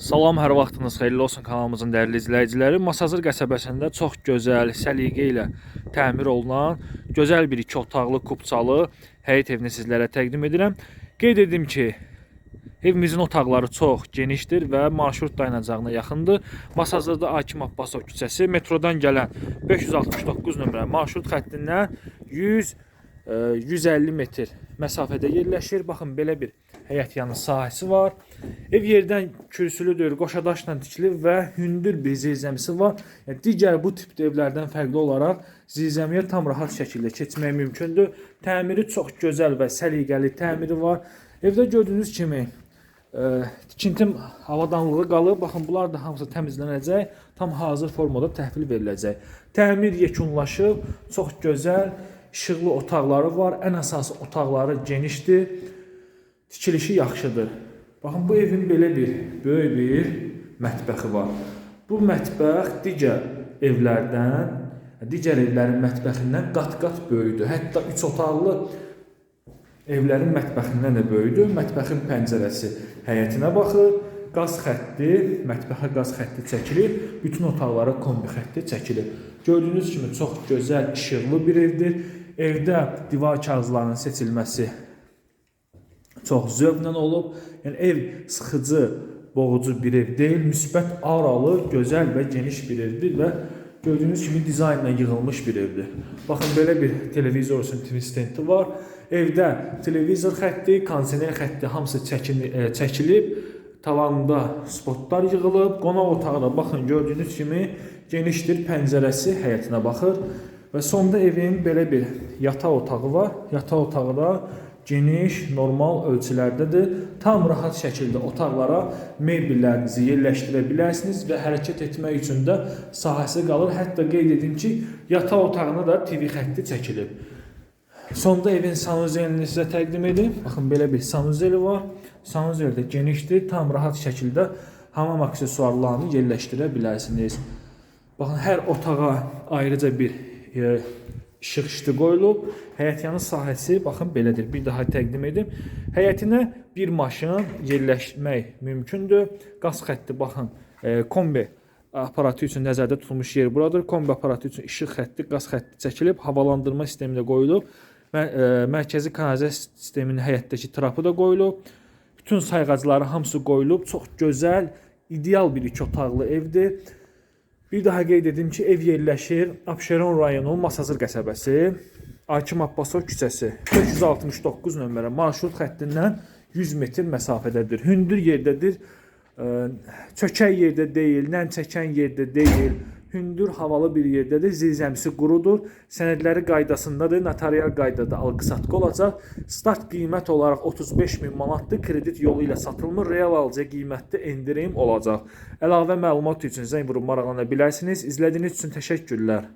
Salam, hər vaxtınız xeyirli olsun kanalımızın dəyərli izləyiciləri. Masazır qəsəbəsində çox gözəl, səliqə ilə təmir olunan gözəl bir iki otaqlı, kubçalı həyət evini sizlərə təqdim edirəm. Qeyd edim ki, evimizin otaqları çox genişdir və marşrut dayanacağına yaxındır. Masazırda Akim Abbasov küçəsi metrodan gələn 569 nömrə marşrut xəttindən 100 e, 150 metr məsafədə yerləşir. Baxın belə bir həyət yanı sahəsi var. Ev yerdən kürsülüdür, qoşadaşla tikilib və hündür bir zirzəmisi var. Yəni digər bu tipdə evlərdən fərqli olaraq zirzəmiyə tam rahat şəkildə keçmək mümkündür. Təmiri çox gözəl və səliqəli təmiri var. Evdə gördüyünüz kimi e, tikintim avadanlığı qalıb. Baxın bunlar da hamısı təmizlənəcək, tam hazır formada təhvil veriləcək. Təmir yekunlaşıb, çox gözəl, işıqlı otaqları var. Ən əsası otaqları genişdir. Tikilişi yaxşıdır. Baxın bu evin belə bir böyük bir mətbəxi var. Bu mətbəx digər evlərdən, digər evlərin mətbəxindən qat-qat böyükdür. Hətta 3 otaqlı evlərin mətbəxindən də böyükdür. Mətbəxin pəncərəsi həyətinə baxır. Qaz xətti, mətbəxə qaz xətti çəkilib, bütün otaqlara kombi xətti çəkilib. Gördüyünüz kimi çox gözəl, işıqlı bir evdir. Evdə divar kağızlarının seçilməsi çox zövqlə olub. Yəni ev sıxıcı, boğucu bir ev deyil, müsbət aralı, gözəl və geniş bir evdir və gördüyünüz kimi dizaynla yığılmış bir evdir. Baxın belə bir televizor üçün TV stendi var. Evdə televizor xətti, kondisioner xətti hamısı çəkili, e, çəkilib. Tavanında spotlar yığılıb. Qonaq otağı da baxın gördüyünüz kimi genişdir. Pəncərəsi həyətinə baxır. Və sonda evin belə bir yataq otağı var. Yataq otağı da geniş, normal ölçülərdədir. Tam rahat şəkildə otaqlara mebellərinizi yerləşdirə bilərsiniz və hərəkət etmək üçün də sahəsi qalır. Hətta qeyd edim ki, yataq otağına da TV xətti çəkilib. Sonda evin sanuzelini sizə təqdim edim. Baxın belə bir sanuzeli var. Sanuzel də genişdir. Tam rahat şəkildə hamam aksesuarlarını yerləşdirə bilərsiniz. Baxın hər otağa ayrıca bir işıq işdi qoyulub. Həyətyanı sahəsi baxın belədir. Bir daha təqdim edim. Həyətinə bir maşın yerləşmək mümkündür. Qaz xətti baxın, e, kombi aparatı üçün nəzərdə tutulmuş yer buradır. Kombi aparatı üçün işıq xətti, qaz xətti çəkilib, havalandırma sistemi də qoyulub. Mə e, mərkəzi kanalizasiya sisteminin həyətdəki trapı da qoyulub. Bütün sayğacları hamısı qoyulub. Çox gözəl, ideal bir iki otaqlı evdir. Bir daha qeyd edim ki, ev yerləşir Abşeron rayonu Masazır qəsəbəsi, Akim Abbasov küçəsi, 569 nömrə marşrut xəttindən 100 metr məsafədədir. Hündür yerdədir. ə, Çökək yerdə deyil, nəm çəkən yerdə deyil. Hündür havalı bir yerdədir. Zirzəmisi qurudur. Sənədləri qaydasındadır. Notarial qaydada alqı-satqı olacaq. Start qiymət olaraq 35 min manatdır. Kredit yolu ilə satılmır. Real alıcı qiymətdə endirim olacaq. Əlavə məlumat üçün zəng vurub maraqlana bilərsiniz. İzlədiyiniz üçün təşəkkürlər.